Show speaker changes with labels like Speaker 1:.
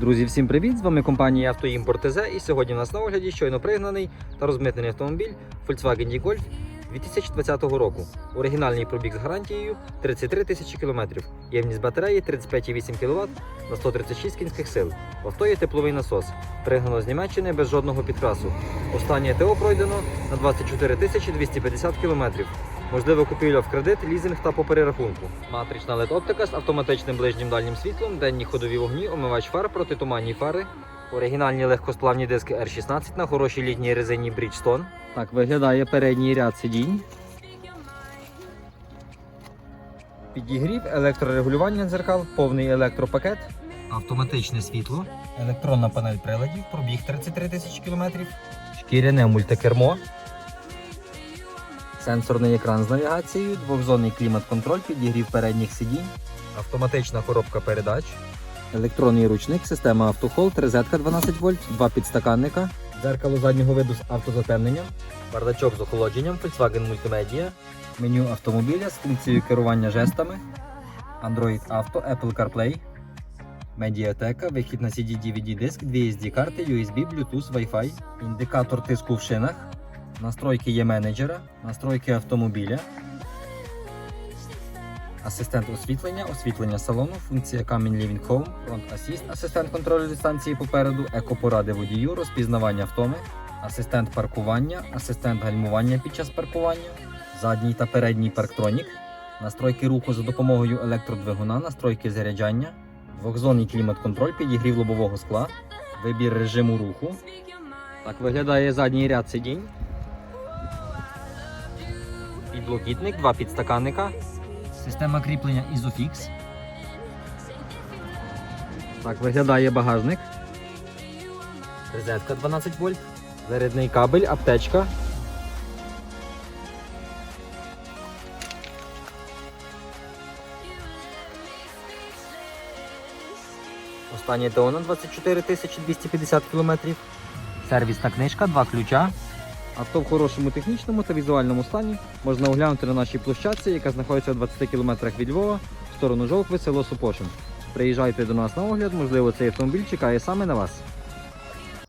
Speaker 1: Друзі, всім привіт! З вами компанія Автоімпорт ТЗ і сьогодні у нас на огляді щойно пригнаний та розмитнений автомобіль Volkswagen E-Golf 2020 року. Оригінальний пробіг з гарантією 33 тисячі кілометрів. Ємність батареї 35,8 кВт на 136 кінських сил. В авто є тепловий насос. Пригнано з Німеччини без жодного підкрасу. Останнє ТО пройдено на 24 тисячі 250 кілометрів. Можливо, купівля в кредит, лізинг та по перерахунку. Матрична LED оптика з автоматичним ближнім дальнім світлом, денні ходові вогні, омивач фар, протитуманні фари. Оригінальні легкосплавні диски R16 на хорошій літній резині Bridgestone. Так виглядає передній ряд сидінь. Підігрів, електрорегулювання дзеркал, повний електропакет, автоматичне світло, електронна панель приладів, пробіг 33 тисячі кілометрів, шкіряне мультикермо, сенсорний екран з навігацією, двохзонний клімат-контроль, підігрів передніх сидінь, автоматична коробка передач, електронний ручник, система автохолд, розетка 12 вольт, два підстаканника, дзеркало заднього виду з автозатемненням, бардачок з охолодженням, Volkswagen Multimedia, меню автомобіля з функцією керування жестами, Android Auto, Apple CarPlay, медіатека, вихід на CD DVD диск, дві SD карти, USB, Bluetooth, Wi-Fi, індикатор тиску в шинах, настройки є менеджера, настройки автомобіля, асистент освітлення, освітлення салону, функція Камінь Living Home, Front Assist, асистент контролю дистанції попереду, екопоради водію, розпізнавання втоми, асистент паркування, асистент гальмування під час паркування, задній та передній парктронік, настройки руху за допомогою електродвигуна, настройки заряджання, двохзонний клімат-контроль, підігрів лобового скла, вибір режиму руху. Так виглядає задній ряд сидінь. Підлокітник, два підстаканника. Система кріплення Isofix. Так виглядає багажник. Розетка 12 вольт. Зарядний кабель, аптечка. Останнє ТО на 24 250 км. Сервісна книжка, два ключа. Авто в хорошому технічному та візуальному стані можна оглянути на нашій площадці, яка знаходиться у 20 км від Львова, в сторону Жовкви, село Супошин. Приїжджайте до нас на огляд, можливо, цей автомобіль чекає саме на вас.